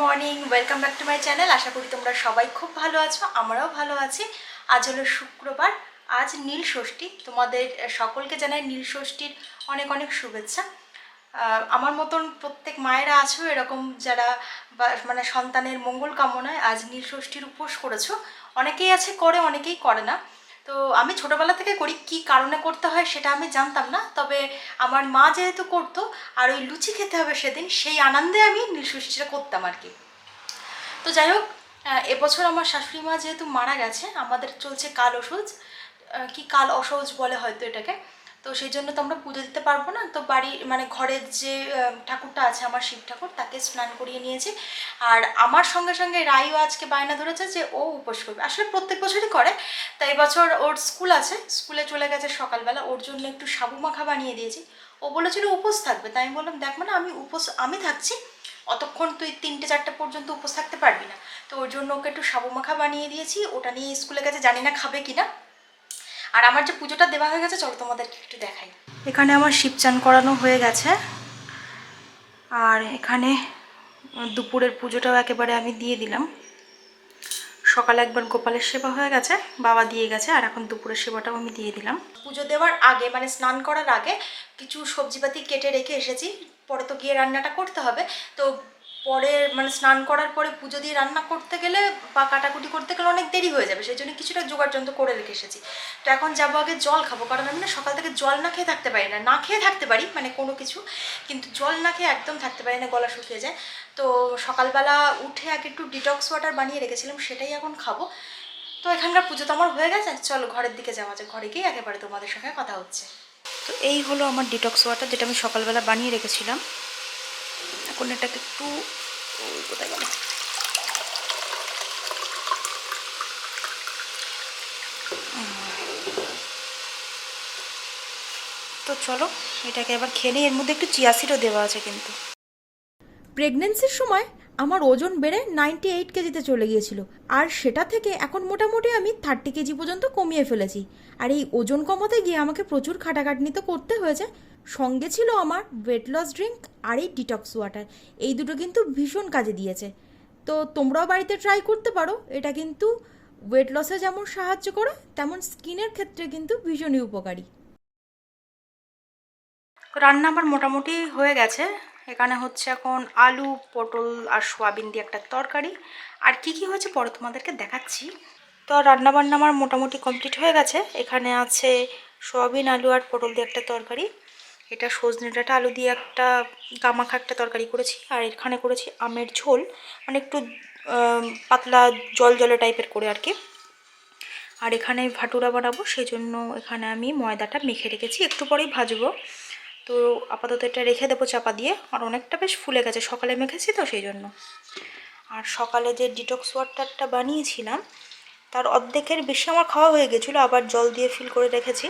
Morning, welcome back to my channel. আশা করি তোমরা সবাই খুব ভালো আছো, আমরাও ভালো আছি। আজ হলো শুক্রবার, আজ নীল ষষ্ঠী। তোমাদের সকলকে জানাই নীল ষষ্ঠীর অনেক অনেক শুভেচ্ছা। আমার মতন প্রত্যেক মায়েরা আছো, এরকম যারা মানে সন্তানের মঙ্গল কামনায় আজ নীল ষষ্ঠীর উপোস করেছ। অনেকেই আছে, করে, অনেকেই করে না। তো আমি ছোটবেলা থেকে করি, কি কারণে করতে হয় সেটা আমি জানতাম না। তবে আমার মা যেহেতু করতো, আর ওই লুচি খেতে হবে সেদিন, সেই আনন্দে আমি নীলষষ্ঠীটা করতাম আর কি। তো যাই হোক এবছর আমার শাশুড়ি মা যেহেতু মারা গেছে, আমাদের চলছে কাল ওষুধ কি কাল অসহজ বলে হয়তো এটাকে। তো সেই জন্য তো আমরা পুজো দিতে পারব না। তো বাড়ি মানে ঘরের যে ঠাকুরটা আছে আমার শিব ঠাকুর, তাকে স্নান করিয়ে নিয়েছি। আর আমার সঙ্গে সঙ্গে রাইও আজকে বায়না ধরেছে যে ও উপোস করবে। আসলে প্রত্যেক বছরই করে তাই এবছর ওর স্কুল আছে, স্কুলে চলে গেছে সকালবেলা। ওর জন্য একটু সাবু মাখা বানিয়ে দিয়েছি। ও বলেছিল উপোস থাকবে। তাই আমি বললাম, দেখ মানে আমি উপোস, আমি থাকছি। অতক্ষণ তুই তিনটে, চারটে পর্যন্ত উপোস থাকতে পারবি না। তো ওর জন্য ওকে একটু সাবু মাখা বানিয়ে দিয়েছি। ওটা নিয়ে স্কুলে গেছে, জানি না খাবে কি না আর আমার যে পুজোটা দেওয়া হয়ে গেছে চলো তোমাদেরকে একটু দেখাই। এখানে আমার শিব চান করানো হয়ে গেছে। আর এখানে দুপুরের পুজোটাও একেবারে আমি দিয়ে দিলাম। সকালে একবার গোপালের সেবা হয়ে গেছে বাবা দিয়ে গেছে আর এখন দুপুরের সেবাটাও আমি দিয়ে দিলাম। পুজো দেওয়ার আগে মানে স্নান করার আগে কিছু সবজিপাতি কেটে রেখে এসেছি। পরে তো গিয়ে রান্নাটা করতে হবে তো পরে মানে স্নান করার পরে পুজো দিয়ে রান্না করতে গেলে বা কাটাকুটি করতে গেলে অনেক দেরি হয়ে যাবে। সেই জন্য কিছুটা জোগাড় যন্ত্র করে রেখে এসেছি। তো এখন যাব আগে জল খাব, কারণ আমি না সকাল থেকে জল না খেয়ে থাকতে পারি না। না খেয়ে থাকতে পারি মানে কোনো কিছু, কিন্তু জল না খেয়ে একদম থাকতে পারি না, গলা শুকিয়ে যায়। তো সকালবেলা উঠে আগে একটু ডিটক্স ওয়াটার বানিয়ে রেখেছিলাম, সেটাই এখন খাব। তো এখানকার পুজো তো আমার হয়ে গেছে, চলো ঘরের দিকে যাওয়া যায় ঘরে গিয়ে একেবারে তোমাদের সঙ্গে কথা হচ্ছে। তো এই হলো আমার ডিটক্স ওয়াটার যেটা আমি সকালবেলা বানিয়ে রেখেছিলাম। এখন এটাকে একটু কোথায় গেল? তো চলো, এটাকে আবার খেলে এর মধ্যে একটু চিয়াসিডও দেওয়া আছে কিন্তু। প্রেগনেন্সির সময় আমার ওজন বেড়ে নাইনটি এইট কেজিতে চলে গিয়েছিল। আর সেটা থেকে এখন মোটামুটি আমি থার্টি কেজি পর্যন্ত কমিয়ে ফেলেছি। আর এই ওজন কমাতে গিয়ে আমাকে প্রচুর খাটাখাটনি তো করতে হয়েছে। সঙ্গে ছিল আমার ওয়েট লস ড্রিঙ্ক আর এই ডিটক্স ওয়াটার এই দুটো কিন্তু ভীষণ কাজে দিয়েছে। তো তোমরাও বাড়িতে ট্রাই করতে পারো। এটা কিন্তু ওয়েট লসে যেমন সাহায্য করে, তেমন স্কিনের ক্ষেত্রে কিন্তু ভীষণই উপকারী। রান্না আমার মোটামুটি হয়ে গেছে। এখানে হচ্ছে এখন আলু, পটল আর সোয়াবিন দিয়ে একটা তরকারি। আর কি কি হয়েছে পরে তোমাদেরকে দেখাচ্ছি। তো রান্না বান্না আমার মোটামুটি কমপ্লিট হয়ে গেছে। এখানে আছে সোয়াবিন, আলু আর পটল দিয়ে একটা তরকারি। এটা সজনে ডাঁটা আলু দিয়ে একটা গামাখা একটা তরকারি করেছি। আর এখানে করেছি আমের ঝোল। মানে একটু পাতলা জল জলে টাইপের করে আর কি। আর এখানে ভাটুরা বানাবো সেই জন্য এখানে আমি ময়দাটা মেখে রেখেছি। একটু পরেই ভাজবো। তো আপাতত এটা রেখে দেবো চাপা দিয়ে। আর অনেকটা বেশ ফুলে গেছে, সকালে মেখেছি তো সেই জন্য। আর সকালে যে ডিটক্স ওয়াটারটা বানিয়েছিলাম, তার অর্ধেকের বেশি আমার খাওয়া হয়ে গেছিল, আবার জল দিয়ে ফিল করে রেখেছি।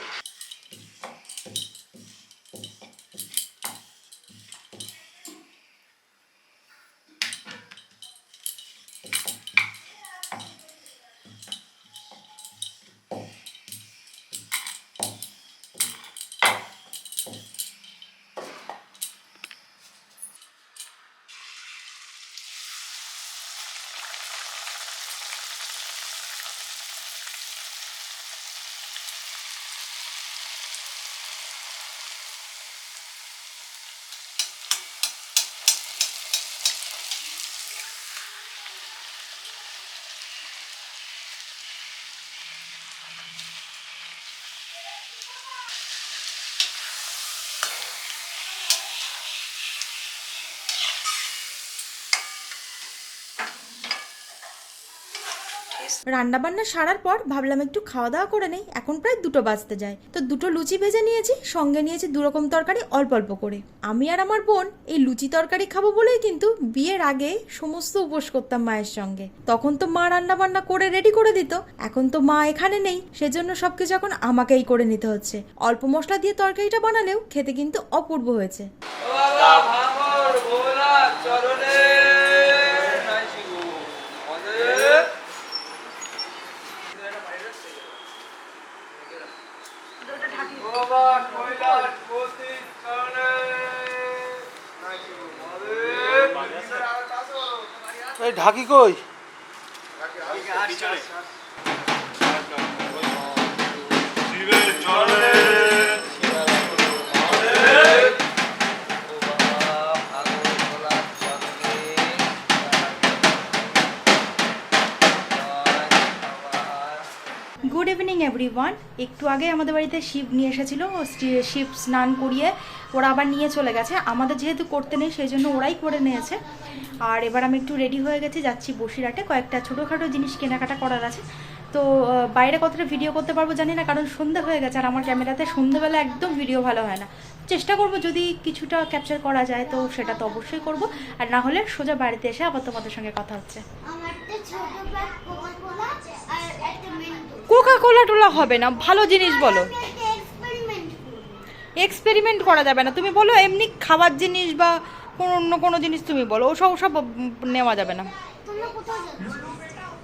রান্নাবান্না সারার পর ভাবলাম একটু খাওয়া দাওয়া করে নেই, এখন প্রায় দুটো বাজতে যায়। তো দুটো লুচি ভেজে নিয়েছি, সঙ্গে নিয়েছি দু রকম তরকারি অল্প অল্প করে। আমি আর আমার বোন এই লুচি তরকারি খাব বলেই কিন্তু বিয়ের আগে সমস্ত উপোস করতাম মায়ের সঙ্গে। তখন তো মা রান্না বান্না করে রেডি করে দিত, এখন তো মা এখানে নেই, সেজন্য সবকিছু এখন আমাকেই করে নিতে হচ্ছে। অল্প মশলা দিয়ে তরকারিটা বানালেও খেতে কিন্তু অপূর্ব হয়েছে বাবা ভাঙর ভোলা চরণে নাচিগো আমাদের বাবা কৈলাস পতি চরণে নাচিগো আমাদের এই ঢাকি কই গুড ইভিনিং এভরিওয়ান একটু আগে আমাদের বাড়িতে শিব নিয়ে এসেছিল শিব স্নান করিয়ে ওরা আবার নিয়ে চলে গেছে। আমাদের যেহেতু করতে নেই, সেই জন্য ওরাই করে নিয়েছে। আর এবার আমি একটু রেডি হয়ে গেছি, যাচ্ছি বসিরহাটে। কয়েকটা ছোটোখাটো জিনিস কেনাকাটা করার আছে। তো বাইরে কতটা ভিডিও করতে পারব জানি না, কারণ সন্ধে হয়ে গেছে আর আমার ক্যামেরাতে সন্ধ্যেবেলা একদম ভিডিও ভালো হয় না। চেষ্টা করব যদি কিছুটা ক্যাপচার করা যায়, তো সেটা তো অবশ্যই করব। আর না হলে সোজা বাড়িতে এসে আবার তোমাদের সঙ্গে কথা হচ্ছে। আমার একটা কোকা কোলা টোলা হবে না। ভালো জিনিস বলো। এক্সপেরিমেন্ট করা যাবে না। তুমি বলো এমনি খাবার জিনিস বা কোনো অন্য কোনো জিনিস তুমি বলো। ওসব ওসব নেওয়া যাবে না।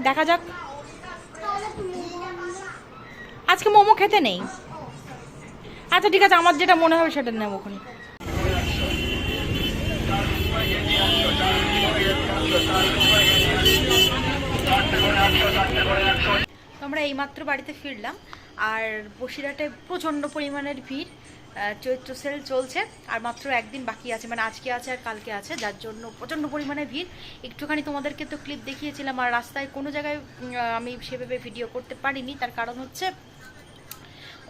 দেখা যাক। আজকে মোমো খেতে নেই। আচ্ছা ঠিক আছে। আমার যেটা মনে হবে সেটা নেব ওখানে। তো আমরা এইমাত্র বাড়িতে ফিরলাম, আর বসিরহাটে প্রচণ্ড পরিমাণের ভিড় চৈত্র সেল চলছে, আর মাত্র একদিন বাকি আছে মানে আজকে আছে আর কালকে আছে, যার জন্য প্রচণ্ড পরিমাণে ভিড়। একটুখানি তোমাদেরকে তো ক্লিপ দেখিয়েছিলাম, আর রাস্তায় কোনো জায়গায় আমি সেভাবে ভিডিও করতে পারিনি, তার কারণ হচ্ছে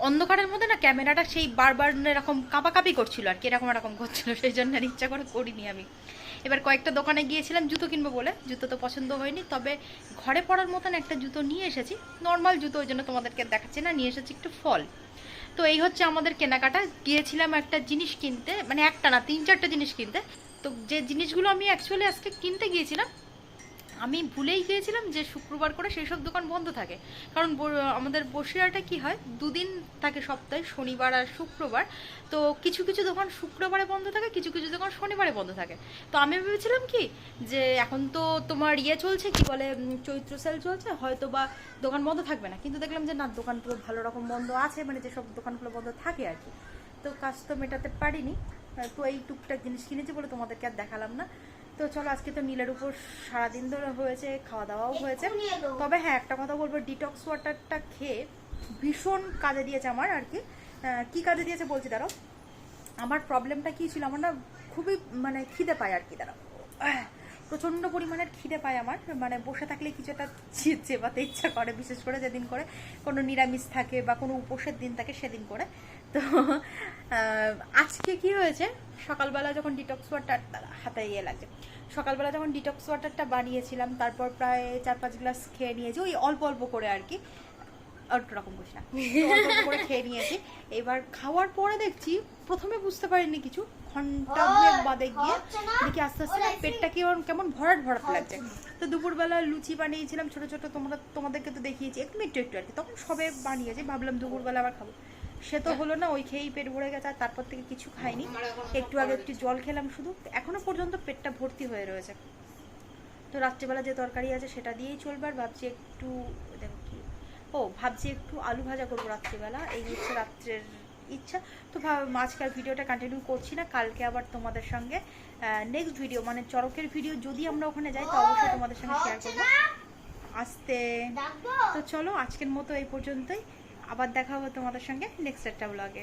অন্ধকারের মধ্যে না ক্যামেরাটা সেই বারবার এরকম কাঁপাকাঁপি করছিল আর কি, এরকম এরকম করছিল, সেই জন্য আর ইচ্ছা করে করিনি আমি। এবার কয়েকটা দোকানে গিয়েছিলাম জুতো কিনবো বলে, জুতো তো পছন্দ হয়নি, তবে ঘরে পড়ার মতন একটা জুতো নিয়ে এসেছি নর্মাল জুতো ওই জন্য তোমাদেরকে দেখাচ্ছি না, নিয়ে এসেছি একটু ফল। তো এই হচ্ছে আমাদের কেনাকাটা, গিয়েছিলাম একটা জিনিস কিনতে মানে একটা না তিন চারটে জিনিস কিনতে। তো যে জিনিসগুলো আমি অ্যাকচুয়ালি আজকে কিনতে গিয়েছিলাম আমি ভুলেই গিয়েছিলাম যে শুক্রবার করে সেই সব দোকান বন্ধ থাকে। কারণ আমাদের বসিরহাটে কি হয়? দুদিন থাকে সপ্তাহে, শনিবার আর শুক্রবার। তো কিছু কিছু দোকান শুক্রবারে বন্ধ থাকে, কিছু কিছু দোকান শনিবারে বন্ধ থাকে। তো আমি ভেবেছিলাম কি যে এখন তো তোমার ইয়ে চলছে, কি বলে চৈত্র সেল চলছে হয়তো বা দোকান বন্ধ থাকবে না। কিন্তু দেখলাম যে না, দোকানগুলো ভালো রকম বন্ধ আছে মানে যেসব দোকানগুলো বন্ধ থাকে আর কি। তো কাজ তো মেটাতে পারিনি তো এই টুকটাক জিনিস কিনেছি বলে তোমাদেরকে আর দেখালাম না। তো চলো আজকে তো নীলের উপর সারাদিন ধরে হয়েছে খাওয়া দাওয়াও হয়েছে। তবে হ্যাঁ একটা কথা বলব ডিটক্স ওয়াটারটা খেয়ে ভীষণ কাজে দিয়েছে আমার আর কি। কি কাজে দিয়েছে বলছি দাঁড়াও। আমার প্রবলেমটা কি ছিল? আমার না খুবই মানে খিদে পায় আর কি দাঁড়াও। প্রচণ্ড পরিমাণের খিদে পায় আমার। মানে বসে থাকলে কিছু একটা চে- চেবাতে ইচ্ছা করে বিশেষ করে যেদিন করে কোনো নিরামিষ থাকে বা কোনো উপোসের দিন থাকে সেদিন করে। তো আজকে কি হয়েছে? সকালবেলা যখন ডিটক্স ওয়াটার হাতে ইয়ে লাগে সকালবেলা যখন ডিটক্স ওয়াটারটা বানিয়েছিলাম, তারপর প্রায় চার পাঁচ গ্লাস খেয়ে নিয়েছি, ওই অল্প অল্প করে আর কি। অল্প রকম বসে না করে খেয়ে নিয়েছি। এবার খাওয়ার পরে দেখছি, প্রথমে বুঝতে পারিনি কিছু, ঘণ্টা দুয়েক বাদে গিয়ে দেখি আস্তে আস্তে পেটটা কেমন কেমন ভরাট ভরাট লাগছে। তো দুপুরবেলা লুচি বানিয়েছিলাম, ছোট ছোট, তোমরা, তোমাদেরকে তো দেখিয়েছি, একটু একটু একটু আর কি, তখন সবে বানিয়েছি, ভাবলাম দুপুরবেলা আবার খাব। সে তো হলো না, ওই খেয়েই পেট ভরে গেছে, আর তারপর থেকে কিছু খাইনি। একটু আগে একটু জল খেলাম শুধু, এখনও পর্যন্ত পেটটা ভর্তি হয়ে রয়েছে। তো রাত্রিবেলা যে তরকারি আছে সেটা দিয়েই চলবে, আর ভাবছি একটু, দেখো কি, ও, ভাবছি একটু আলু ভাজা করব রাত্রিবেলা, এই হচ্ছে রাত্রের ইচ্ছা। তো আজকাল ভিডিওটা কন্টিনিউ করছি না, কালকে আবার তোমাদের সঙ্গে নেক্সট ভিডিও মানে চরকের ভিডিও যদি আমরা ওখানে যাই, তো অবশ্যই তোমাদের সঙ্গে শেয়ার করব। আসতে। তো চলো, আজকের মতো এই পর্যন্তই। আবার দেখা হবে তোমাদের সঙ্গে নেক্সট একটা ব্লগে